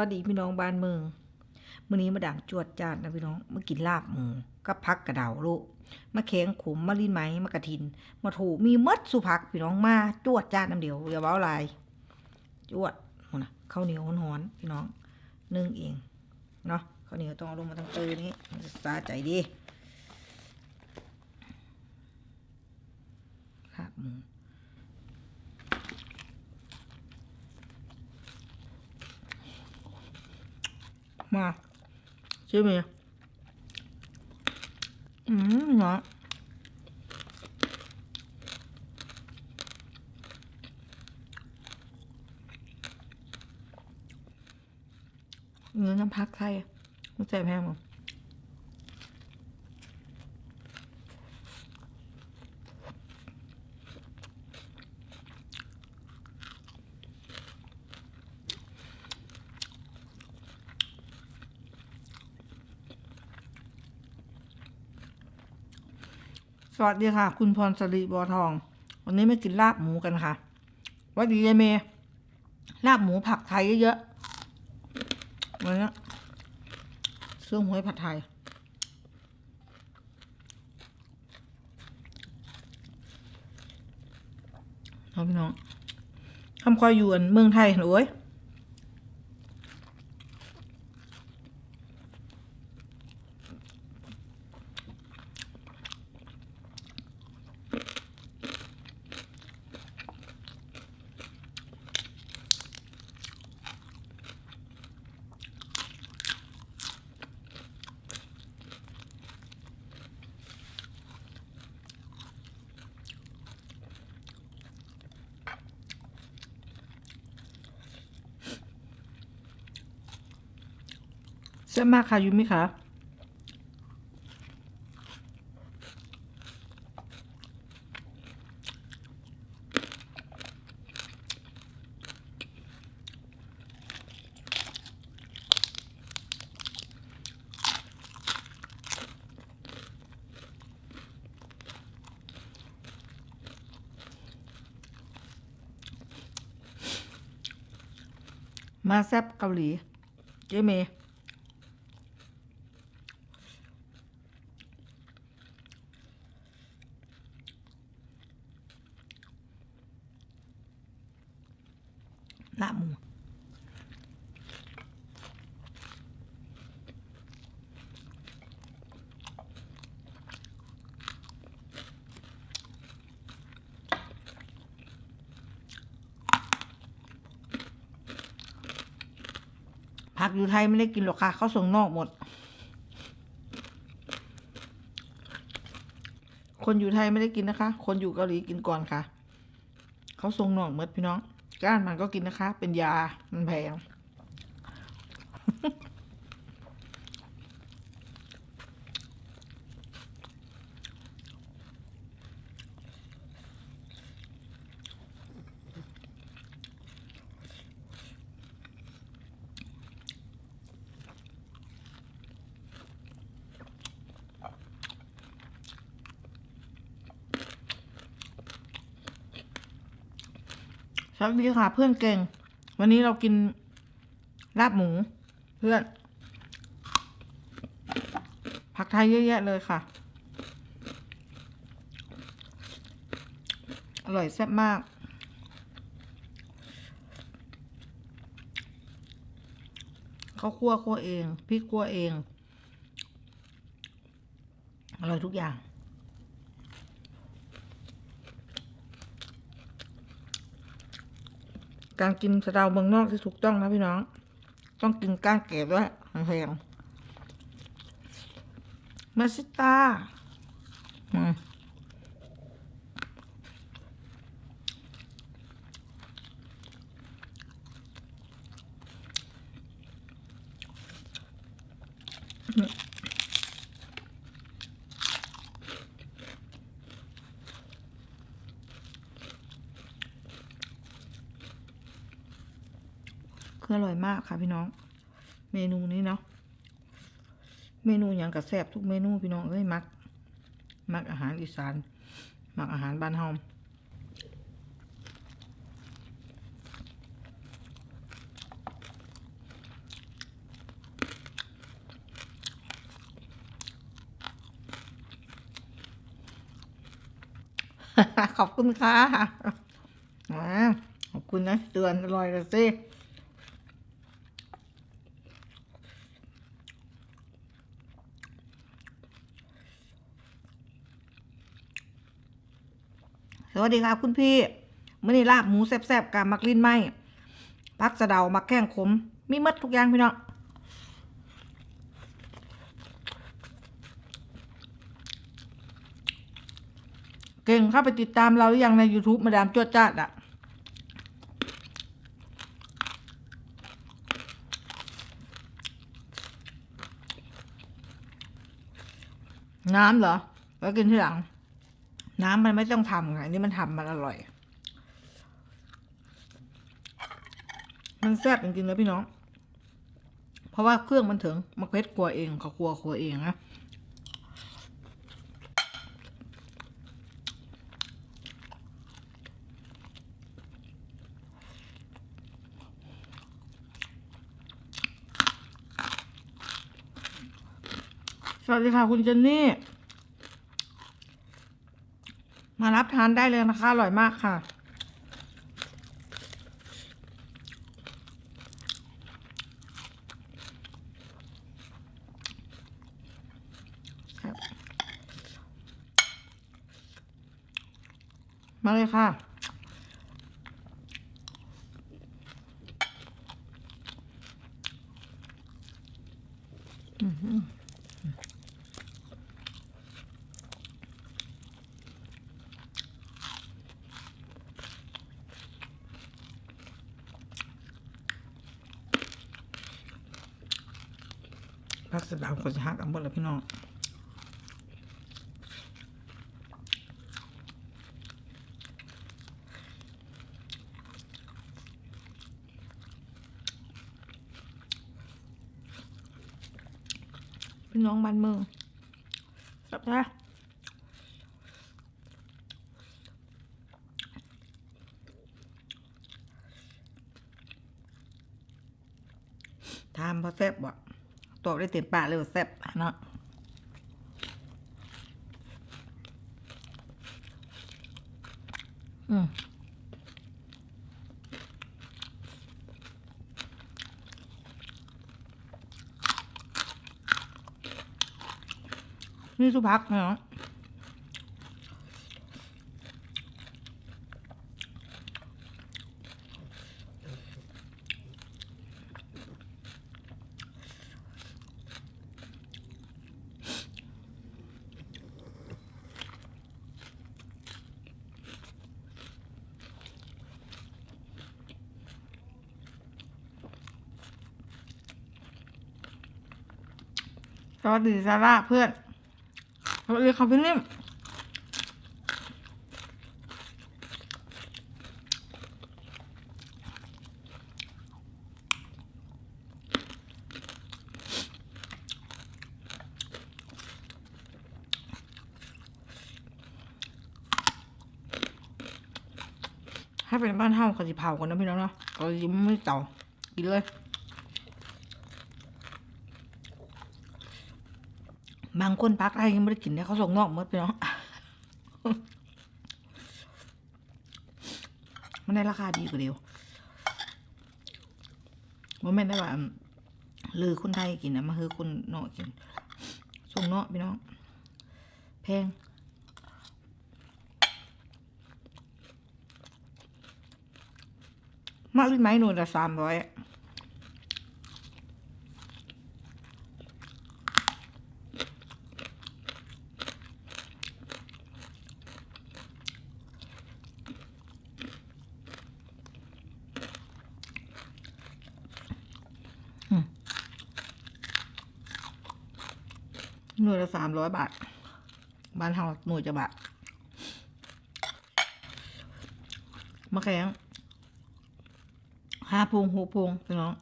วัสดีพี่น้องบ้านเมืองมื้อนี้มาด่างจวดจานนะพี่น้องมากินลาบหมูกับพักกระเดาลูกมาแข็งขมมาลิ้นไหมมากระทิน มาถูมีหมดสุพักพี่น้องมาจวดจานน้ำเดียวอย่าเบ้าลายจวดหนะข้าวเหนียวหอนๆพี่น้องนึ่งเองเนาะข้าวเหนียวต้องเอาลงมาทั้งตือนี้สาใจดีลาบหมู มาชื่อเมียอืมเนาะเนื้อน้ำพักไทยมันใส่แพงมั้ง สวัสดีค่ะ คุณพรสรีบัวทอง วันนี้มากินลาบหมูกันค่ะวัสดียายเมลาบหมูผักไทยเยอะๆวันนี้เสื้อหวยผัดไทย เอาพี่น้องทำคอยอยู่อันเมืองไทยหนูเอ้ย ซ่บมากค่ะยูมิค่ะมาแซบเกาหลีเจเมย์ ลาบหมู ผักอยู่ไทยไม่ได้กินหรอกค่ะเขาส่งนอกหมด คนอยู่ไทยไม่ได้กินนะคะ คนอยู่เกาหลีกินก่อนค่ะ เขาส่งนอกหมดพี่น้องก้านมันก็กินนะคะ เป็นยามันแพง สวัสดีค่ะ เพื่อนเก่ง วันนี้เรากินลาบหมู เพื่อน ผักไทยเยอะแยะเลยค่ะ อร่อยแซ่บมาก เขาคั่วคั่วเองพริกคั่วเอง อร่อยทุกอย่าง การกินสะเดาเมืองนอกที่ถูกต้องนะพี่น้อง ต้องกินก้านเก็บด้วยแพงมาซิตาอืม อร่อยมากค่ะพี่น้อง เมนูนี้เนาะ เมนูอย่างกระแซบทุกเมนูพี่น้องเอ้ยมัก มักอาหารอีสาน มักอาหารบ้านเอาขอบคุณค่ะขอบคุณนะเตือนอร่อยละสิ วัสดีค่ะคุณพี่มื่อนี้ลาบหมูแซ่บๆกับมักลิ้นไหมพักสะเดามักแข้งขม มีมัดทุกอย่างพี่น้องเก่งเข้าไปติดตามเราหรือยังใน YouTube มาดามจวดจ้าดอะน้ำเหรอไว้กินที่หลัง น้ำมันไม่ต้องทำไงนี่มันทำมันอร่อย มันแซ่บจริงๆเลยพี่น้อง เพราะว่าเครื่องมันถึงมะเพชรครัวเองเขาครัวครัวเองนะสวัสดีค่ะคุณเจนนี่ มารับทานได้เลยนะคะ อร่อยมากค่ะ มาเลยค่ะ พักสะดาวคนจะหักกันหมดแล้วพี่น้องพี่น้องบ้านเมืองสับจ้ะทำพอแซ่บบ่ ตอบได้เต็มปากเลยแซ่บเนาะอืมนี่สุพักเนาะ วัสดีซาร่าเพื่อนสวัสดีค่ะพี่นิ่มถ้เป็นบ้านเฮาเขจะเผากันนะพี่น้องเนาะเขจะไม่เตากินเลย บาง คนพักไทยยังไม่ได้กินเนี่ยเขาส่งนอกมดไปเนาะมันได้ราคาดีกว่าเดียวมันไม่ได้ว่าลือคนไทยกินนะมาคือคนนอกกิน ส่งนอกพี่น้อง แพงมากหรือไหมหนูละสามร้อย หน่วยละสามร้อยบาท บ้านเฮาหน่วยจะบาทมะแขงห้าพวงหกพวงพี่น้อง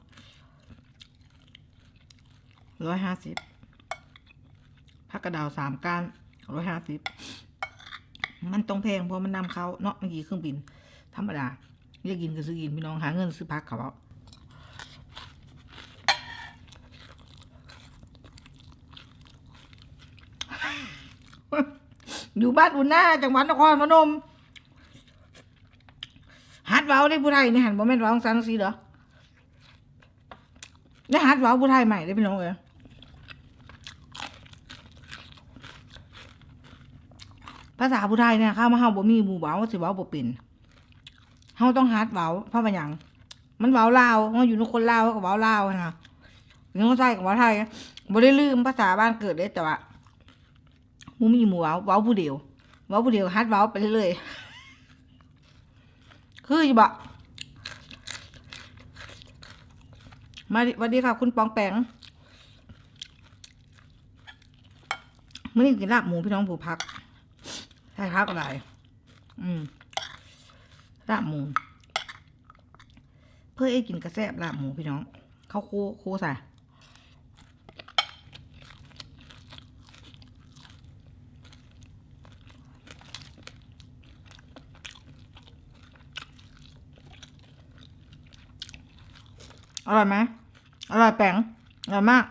ร้อยห้าสิบผักกระดาวสามก้านร้อยห้าสิบมันต้องแพงเพราะมันนำเขาเนาะเมื่อกี้เครื่องบิน ธรรมดาอยากกินก็ซื้อกินพี่น้องหาเงินซื้อพักเขาเอา อยู่บ้านอุ่นหน้าจังหวัดนครพนมฮัดเว้าได้ผู้ไทยนี่หันบ่แม่นเว้าจังซีเด้อได้ฮัดเว้าผู้ไทยใหม่ได้พี่น้องเอ้ยภาษาผู้ไทยเนี่ยข้ามาเฮาบ่มีหมู่เว้าสิเว้าบ่เป็นเฮาต้องฮัดเว้าเพราะว่าหยังมันเว้าลาวเฮาอยู่นคนลาวก็เว้าลาวนะอยู่ในคนไทยก็เว้าไทยบ่ได้ลืมภาษาบ้านเกิดเด้แต่ว่า บ่มีหมูเว้าเว้าผู้เดียวเว้าผู้เดียวฮัดเว้าไปเรื่อยๆคืออยู่บะมาสวัสดีค่ะ คุณปองแปงมื่อนี้กินลาบหมูพี่น้องผูพักใช่พักอะไร อืมลาบหมู เพื่อไอ้กินกระแซบลาบหมูพี่น้อง เข้าโคโคใส่ อร่อยไหมอร่อยแปงอร่อยมาก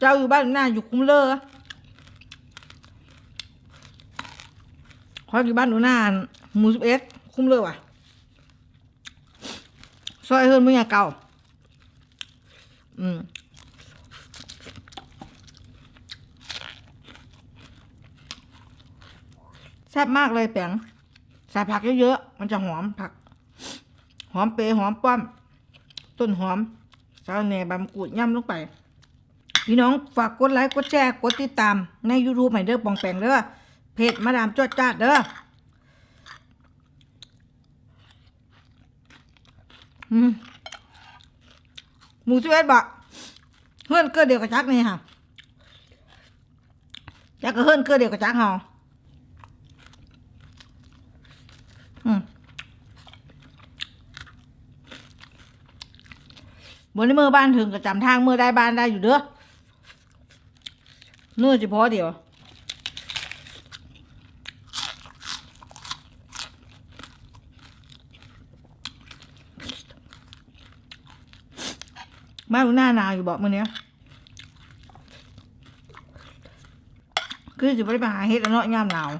เจ้าอยู่บ้านหน้าอยู่คุ้มเลอคอยอยู่บ้านหนูหน้าหมูสิบเอ็ดคุ้มเลอว่ะซอยเฮิร์นมึงอย่าเก่า อืม ซ่บมากเลยแปงใส่ผักเยอะๆ มันจะหอมผัก หอมเปรย์หอมป้อม ต้นหอมสาระแหน่ใบมกรูดย่ำลงไป พี่น้องฝากกดไลค์กดแชร์กดติดตาม ใน YouTube ใหม่เด้อปองแปงเด้อเพจมาดามจวดจ้าเด้อหมูสิบเอ็ดบะเฮือนเกิดเดียวกับจักนี่ค่ะจักก็เฮือนเกิดเดียวกับจักเฮาอืม บนในมือบ้านถึงก็จำทางมือได้บ้านได้อยู่เด้อเนื้อจะพอเดียวบ้านหนูหน้าหนาวอยู่บอกมือเนี้ยคือจะไปไปหาเห็ดแล้วเนาะย่ามหนาว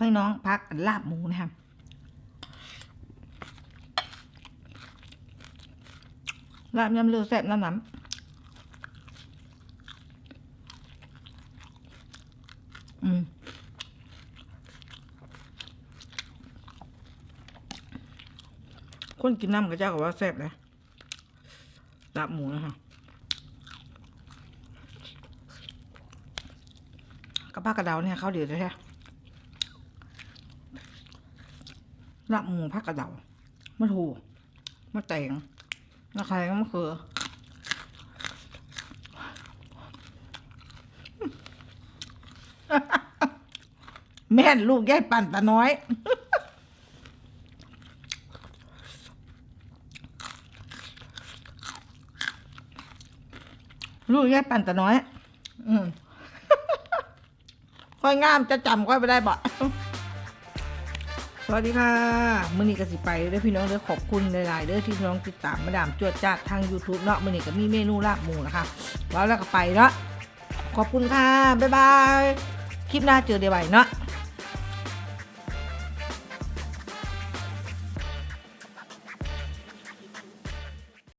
พี่น้องพักลาบหมูนะครับลาบยำเลือแซ่บน้ำหนำอืมคนกินน้ำก็เจ้าก็ว่าแซ่บเลยลาบหมูนะคะกับผักกระเดาเนี่ยเขาวเดียวแท้ ลาบหมูผักกระเดามะถูมะแตงมะแขงมะเขือแม่นลูกยายปั่นตาน้อย ลูกแย่ปั่นแต่น้อย อืมค่อยงามจะจำค่อยไปได้บ่ วัสดีค่ะมือนี้ก็สิไปเด้อพี่น้องเด้อขอบคุณหลายๆเด้อที่พี่น้องติดตามมาดามจวดจ้าดทาง YouTube เนาะมือนี้ก็มีเมนูลาบหมูนะคะแล้วแล้วก็ไปเนาะขอบคุณค่ะ บ๊ายบาย คลิปหน้าเจอเดี๋ยวใหม่เนาะ